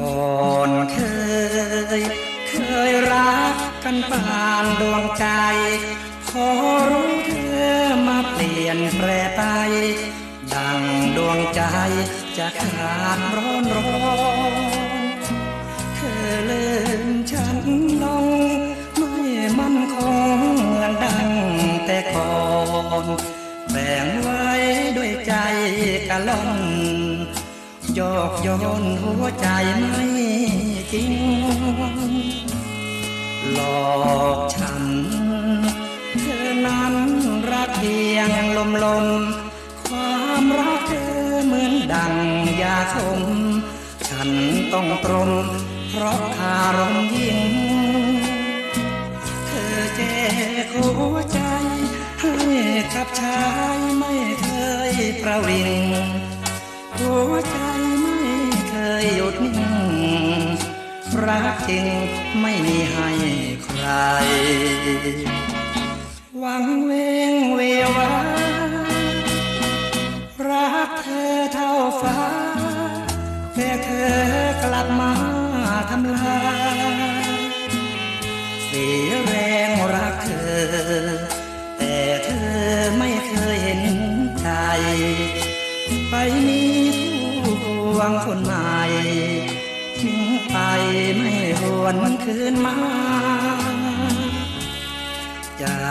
ก่อนเคย เคยรักกันปานดวงใจ พอรู้เธอมาเปลี่ยนแปรไป ดังดวงใจจะขาดร้อนร้อนเธอลืมฉันลงไม่มั่นคงเหมือนดังแต่ก่อนแบ่งไว้ด้วยใจกะล่อน โยกโยนหัวใจไม่จริง หลอกฉัน เธอนั้นรักเพียงลมลมความรักเธอเหมือนดังยาสม ฉันต้องตรมเพราะคารมยิ่ง เธอแจกหัวใจให้กับชายไม่เคยประวิงหัวใจ ยหยุดนิ่งรักจริงไม่มีให้ใคร หวังเวงเววารักเธอเท่าฟ้า แต่เธอกลับมาทำลายเสียแรงรักเธอ แต่เธอไม่เคยเห็นใจ ไปมีผู้หวังคนใหม่ วนคืนมา จา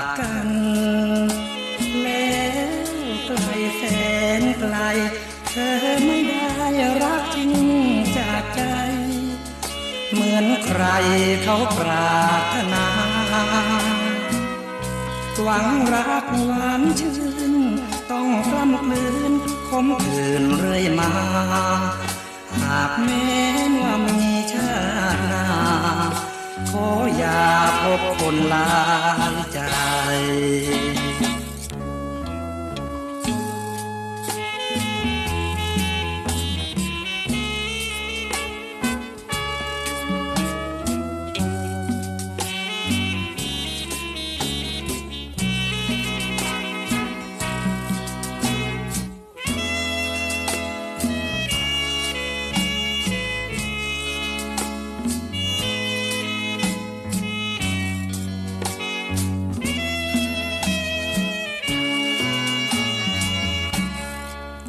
กกันแล้วไกลแสนไกล เธอไม่ได้รักจริงจากใจ เหมือนใครเขาปรารถนาหวังรักหวานชื่น ต้องกล้ำกลืนคมคืนเรื่อยมา หากแม้ว่า อย่าพบคนหลางใจ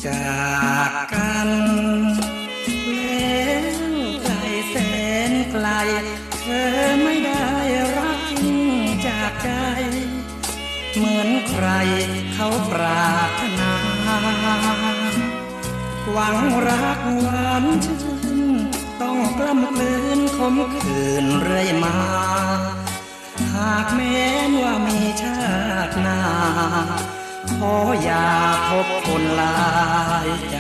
จากกันแล้วไกลแสนไกล เธอไม่ได้รักจริงจากใจ เหมือนใครเขาปรารถนา หวังรักหวานชื่นต้องกล้ำกลืนคมคืนเรื่อยมา หากแม้นว่ามีชาติหน้า ขออย่าพบคนลายใจ